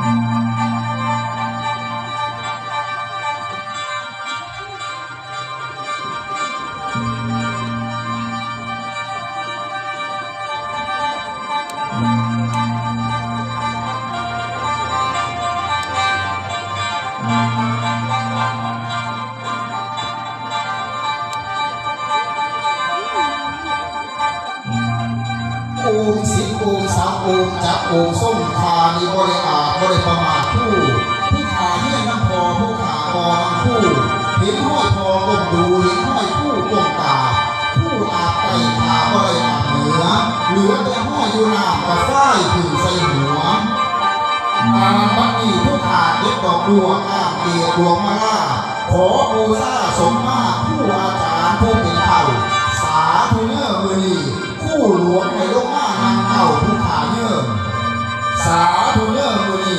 Música เหลือแต่ห้อยอยู่หน้ากับฝ้ายถึงใส่หัวอาบัดนี้ผู้ขาดเด็ดดอกดวงอาเกียดวงมาล่าขอบูชาสมมาผู้อาจารย์ผู้เป็นเผ่าสาธุเนอร์มือนีผู้หลวงในโลกมานางเก่าผู้ขาเนอร์สาธุเนอร์มือนี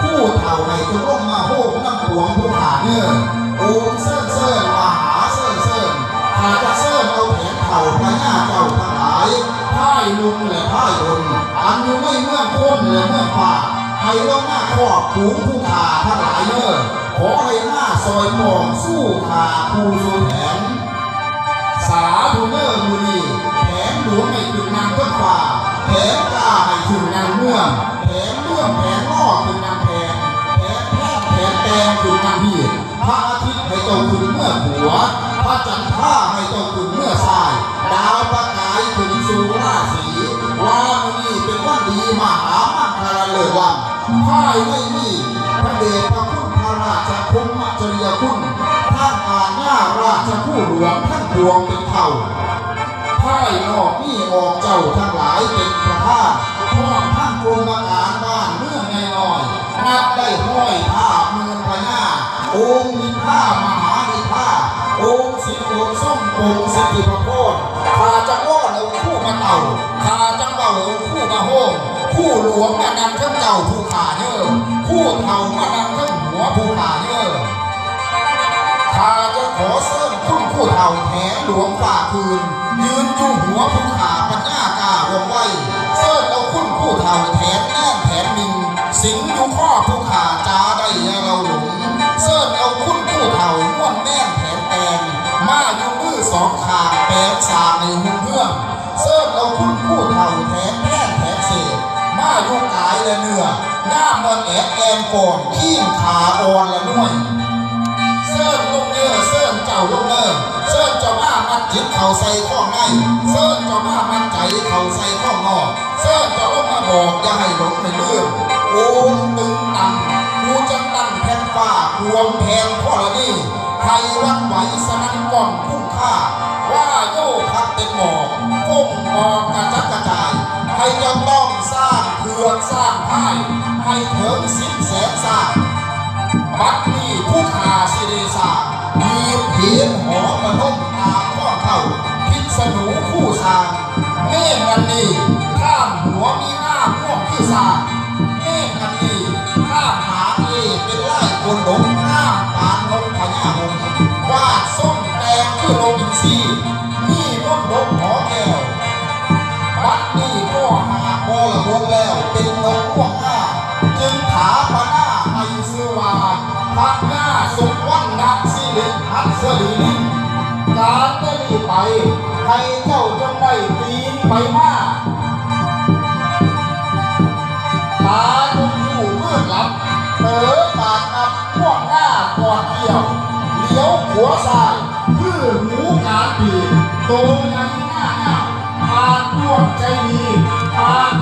ผู้เท่าในจงลงมาโหกน้ำหลวงผู้ขาเนอร์โอมเซิร์เซิร์ อันอยู่ไม่เมื่อพ้นและเมื่อฝ่าให้ลงหน้าครอบผูงผู้ขาทั้งหลายเนอขอให้หน้าซอยปองสู้ขาผู้สูแผนสาธุเนอร์มูนีแผนหลวงให้ถึงนางต้นฟ้าแผนกล้าให้ถึงนางเมื่อแผนเมื่อแผนล่อถึงนางแผนแผนแพทย์แผนแตงถึงนางพีพระอาทิตย์ให้เจ้าถึงเมื่อหัวพระจันทร์ท่าให้เจ้าถึงายไม่มีพระเดชพระคุณพระราชคุณมัจริยคุณท่านอาญาราชผู้หลวงท่านดวงเป็นเท่าพ่ายนอกนี่ออกเจ้าทั้งหลายเป็นประธานพ่อท่านกรมการบ้านเมื่อไงน้อย นับได้ห้อยผ้าเมืองพญาองค์มินท่ามหานิท่าองค์สิงห์องค์ส้มองค์สิทธิพระโคตข้าจังว่ เท่ามานำเครื่องหัวผู้ขาเนอข้าจะขอเสริมคุณผู้เฒ่าแหนหลวงฝ่าคืน ยืนอยู่หัวผู้ขาปัญญากาวงไว้เสริมเอาคุณผู้เฒ่าแถนแน่นแถนมิงสิงอยู่ข้อผู้ขาจาได้ยาเราหลงเสริมเอาคุณผู้เฒ่าม้วนแน่นแถนแตงมาอยู่มือสองขาแปดสามในหุ่นเรื่อเสริมเอาคุณผู้เฒ่าแถนแน่นแถนเศษมาอยู่กายและเนื้อ หน้ามันแอแอมก่อนขี้ขาอ่อนละน้วย เสิร์ฟลูกเนื้อเสิร์ฟเจ้าลูกเนื้อเสิร์ฟเจ้ามามัดจิตเข่าใส่ข้องในเสิร์ฟเจ้ามามัดใจเข่าใส่ข้องนอกเสิร์ฟเจ้าลงมาบอกอย่าให้หลงในเรื่องโอ้มตึงตังกูจะตั้งแผ่นฟ้าควมแผนพ่อละนี่ไทยรักไหวสนั่นกล่องคุ้มค่า ว่าโยพักเป็นหมอกฟุ้งออกกระจัดกระจายให้เจะต้องสร้างเพื่อสร้างพ่ายให้ ถึงสิบแสนสาบัดนี้ผู้ขาสิเดสามีเพียนหอประนมตาข้อเข่า พิษณูผู้สางเน่กันนี้ข้ามหัวมีหน้าพวกที่สางเน่กันนี้ข้ามหาเอเป็นไล่คนหลงข้ามปานนกพญาหงวาดส้มแดงคือโรบินซี พักหน้าสุขวันนักสิริหัดสลีนิการได้มีไปให้เจ้าจงได้ปีนไปมาตาจงอยู่มืดลับเต๋อปากนับพวกหน้ากอดเกี่ยวเลี้ยวหัวซ้ายคือหูการปีโตยังหน้าหน้าปากดวงใจดีปากน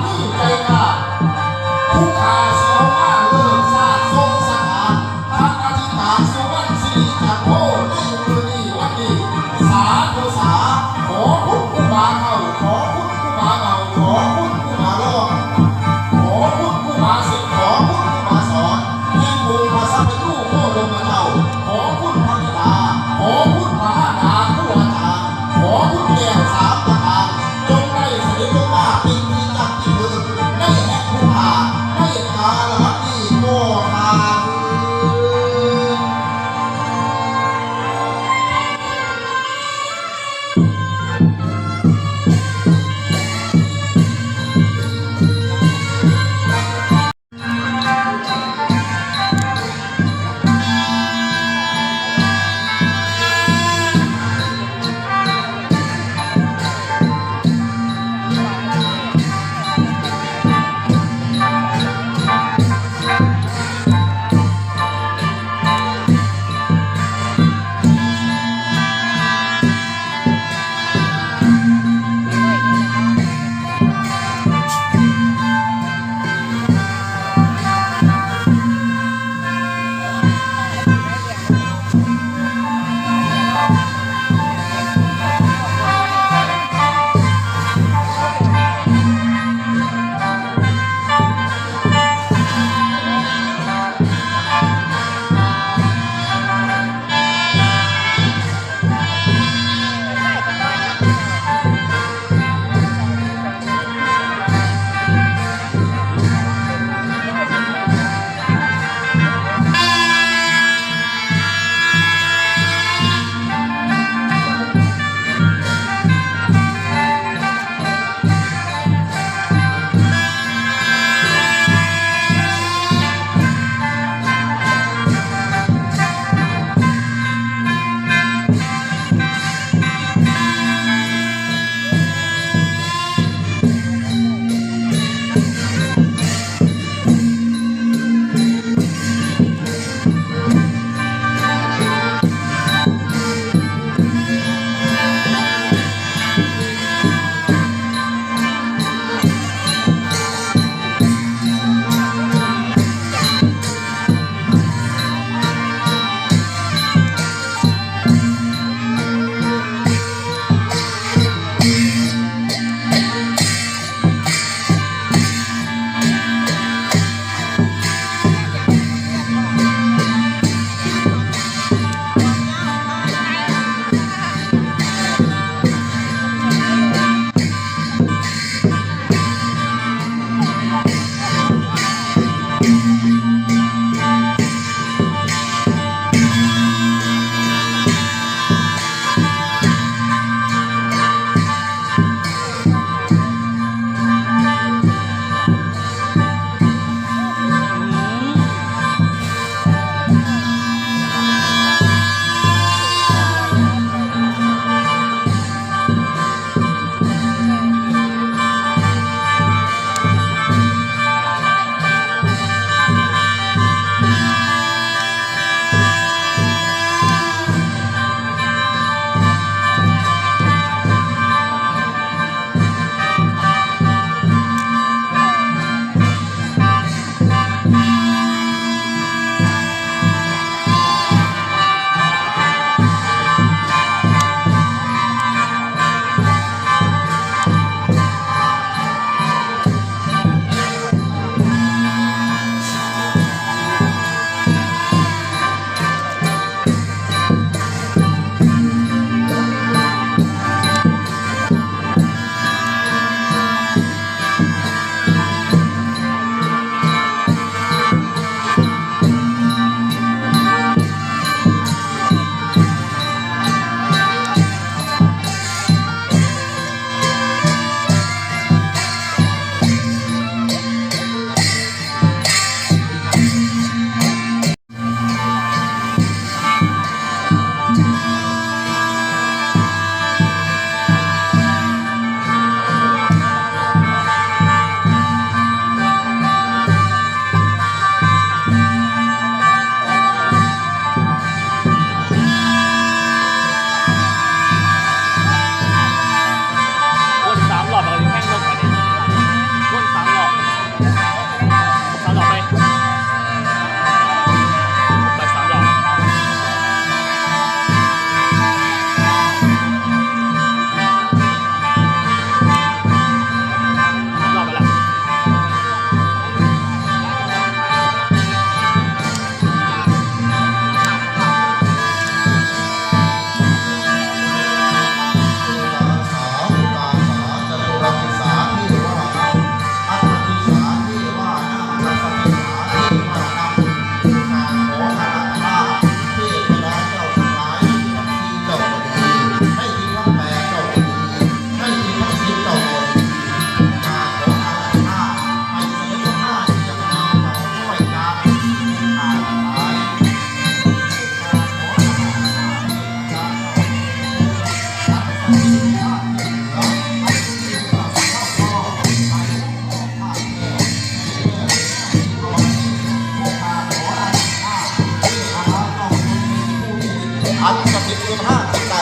ี่ใจก จิตห้าจิตใจ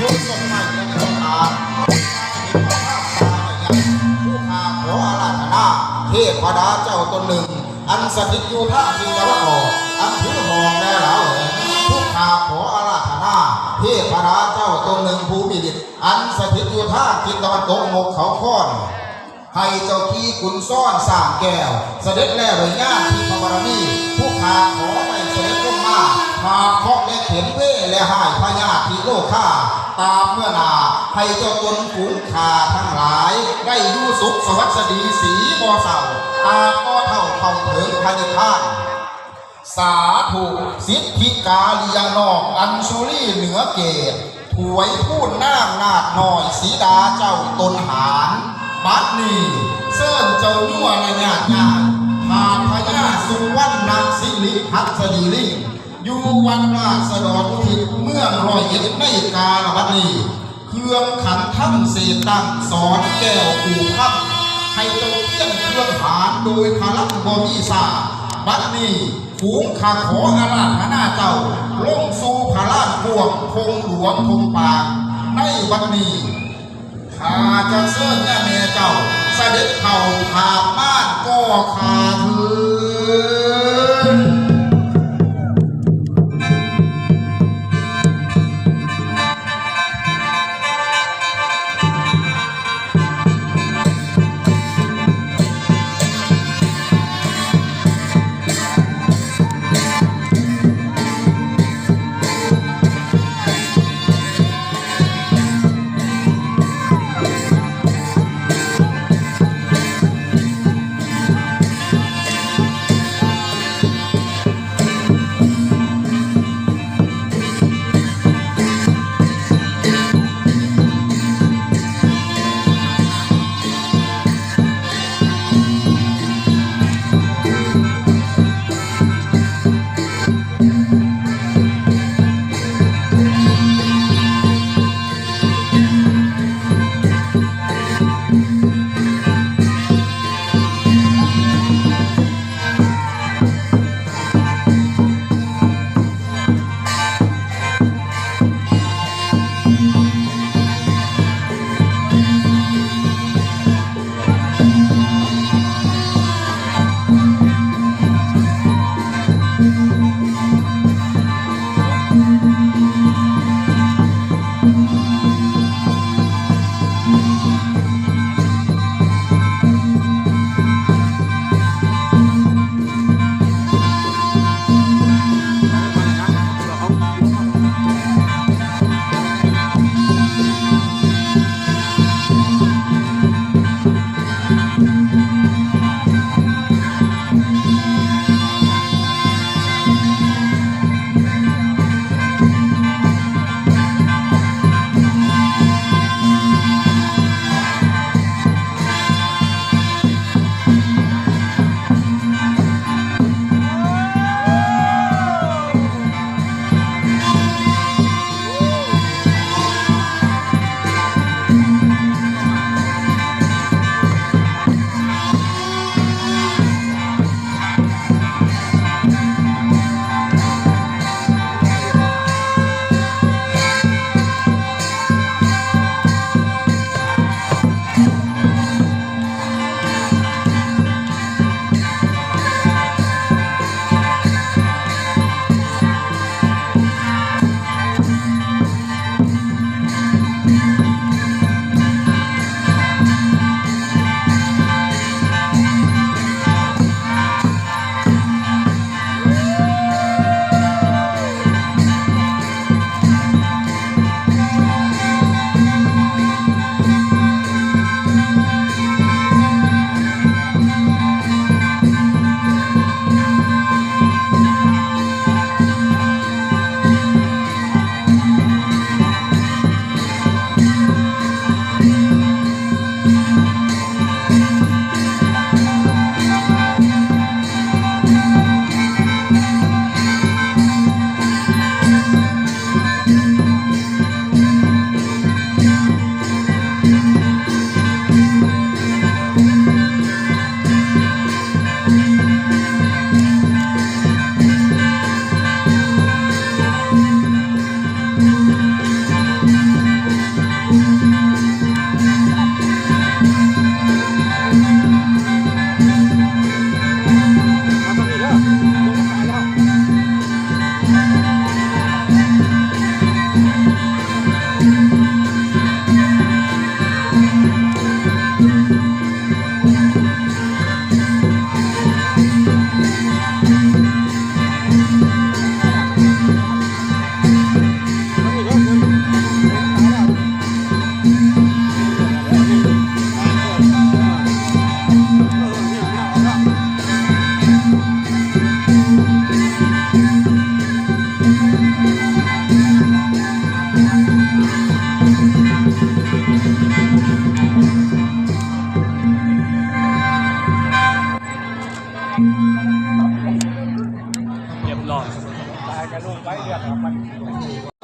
ยกทรงให้ยังทรงอาผู้ขาขออาราเทพดาเจ้าตนหนึ่ง อันสถิตอยู่ท่าพิงตะวันออกอันถือหอกแน่แล้วผู้ขาขออาราธนาเทพดาเจ้าตนหนึ่งผู้มีฤทธิ์อันสถิตอยู่ท่าพิงตะวัตกกเขาค้อนให้เจ้าขีขุนซ่อนสามแก้ว เสด็จแล้วเลยญาติพระบารมีผู้ขาขอ หาเคาะและเข็นเว่และหายพญาธิโลค่าตามเมื่อนาให้เจ้าตนฝูงขาทั้งหลาย ได้ยู่สุขสวัสดีสีบ่เศร้าตาก็เท่าเท่าเถิงพระนิพานสาธุสิทธิกาลียนอกอัญชุลีเหนือเกตถวยพูดน้างนาดหน่อยสีดาเจ้าตนหารบัดนี้เซิ่นเจ้ายั่วระญาติญาติหาพญาสุวรรณนางสิริหัสดีลิง อยู่วันราษฎรทิศเมื่อร้อยเอ็ดในกาลบัดนี้ เครื่องขันทั้งเศษตั้งสอนแก้วขู่ทับให้เจ้าเตี้ยนเครื่องหารโดยพลังบมีสาบัดนี้ฝูงขาขออาราธนาเจ้าลงสู่พระราชพวงคงหลวงคงปางในบัดนี้ข้าจะเสิร์ญแม่เมเจ้าเสด็จเข้าผาบ้านก็ขา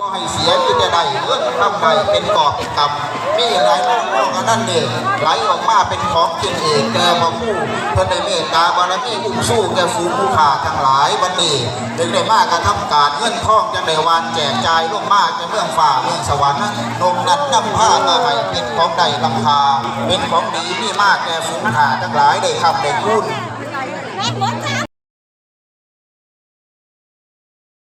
ก็ให้เสียที่จะได้เงินทำไปเป็นกอบเป็นกำมีหลายน้องก็นั่นเองไหลออกมาเป็นของกินเองแก่พอผู้เพื่อในเมตตาบารมีอุ้มสู้แก่ฟูงผู้ขาทั้งหลายบันดีถึงได้มากกระทำการเงื่อนข้องจะงในวานแจกจ่ายล่วงมากในเมืองฝ่าเมืองสวรรค์นมนัดนำผ้ามาให้เป็นของใดลำคาเป็นของดีมีมากแก่ฟูงขาทั้งหลายได้ทำได้คุณ